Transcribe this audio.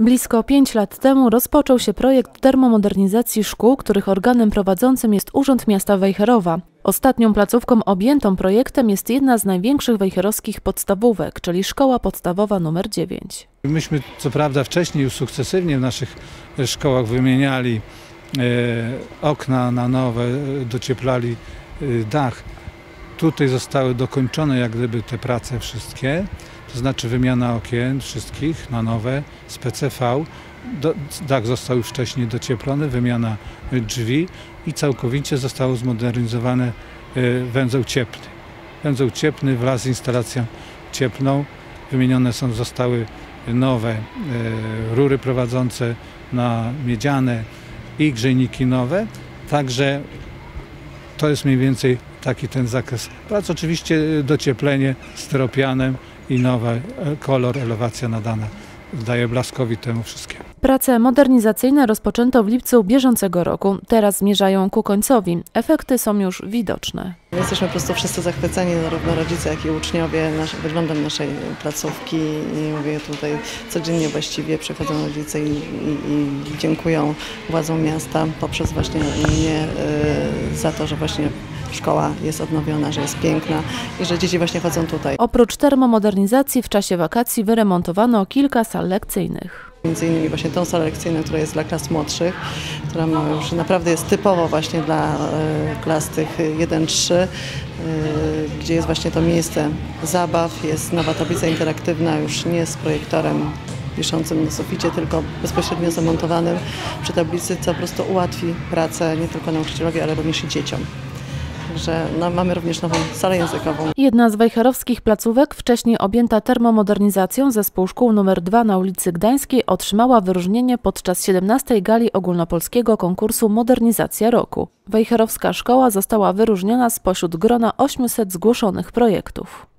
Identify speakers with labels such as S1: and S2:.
S1: Blisko pięć lat temu rozpoczął się projekt termomodernizacji szkół, których organem prowadzącym jest Urząd Miasta Wejherowa. Ostatnią placówką objętą projektem jest jedna z największych wejherowskich podstawówek, czyli Szkoła Podstawowa nr 9.
S2: Myśmy co prawda wcześniej już sukcesywnie w naszych szkołach wymieniali e, okna na nowe, e, docieplali e, dach. Tutaj zostały dokończone jak gdyby te prace wszystkie, to znaczy wymiana okien wszystkich na nowe z PCV. Do, dach został już wcześniej docieplony, wymiana drzwi i całkowicie został zmodernizowany węzeł cieplny. Węzeł cieplny wraz z instalacją cieplną. Wymienione są, zostały nowe e, rury prowadzące na miedziane i grzejniki nowe. Także to jest mniej więcej taki ten zakres prac. Oczywiście docieplenie styropianem i nowy kolor, elewacja nadana daje blaskowi temu wszystkiemu.
S1: Prace modernizacyjne rozpoczęto w lipcu bieżącego roku. Teraz zmierzają ku końcowi. Efekty są już widoczne.
S3: Jesteśmy po prostu wszyscy zachwyceni, zarówno rodzice, jak i uczniowie, nasz, wyglądem naszej placówki i mówię tutaj codziennie właściwie przychodzą rodzice i, i, i dziękują władzom miasta poprzez właśnie mnie y, za to, że właśnie szkoła jest odnowiona, że jest piękna i że dzieci właśnie chodzą tutaj.
S1: Oprócz termomodernizacji w czasie wakacji wyremontowano kilka sal lekcyjnych.
S3: Między innymi właśnie tą salę lekcyjną, która jest dla klas młodszych, która już naprawdę jest typowo właśnie dla e, klas tych 1-3, e, gdzie jest właśnie to miejsce zabaw, jest nowa tablica interaktywna, już nie z projektorem wiszącym na suficie, tylko bezpośrednio zamontowanym przy tablicy, co po prostu ułatwi pracę nie tylko nauczycielowi, ale również i dzieciom. Także no, mamy również nową salę językową.
S1: Jedna z wejherowskich placówek, wcześniej objęta termomodernizacją zespół szkół nr 2 na ulicy Gdańskiej otrzymała wyróżnienie podczas 17 gali ogólnopolskiego konkursu Modernizacja Roku. Wejherowska szkoła została wyróżniona spośród grona 800 zgłoszonych projektów.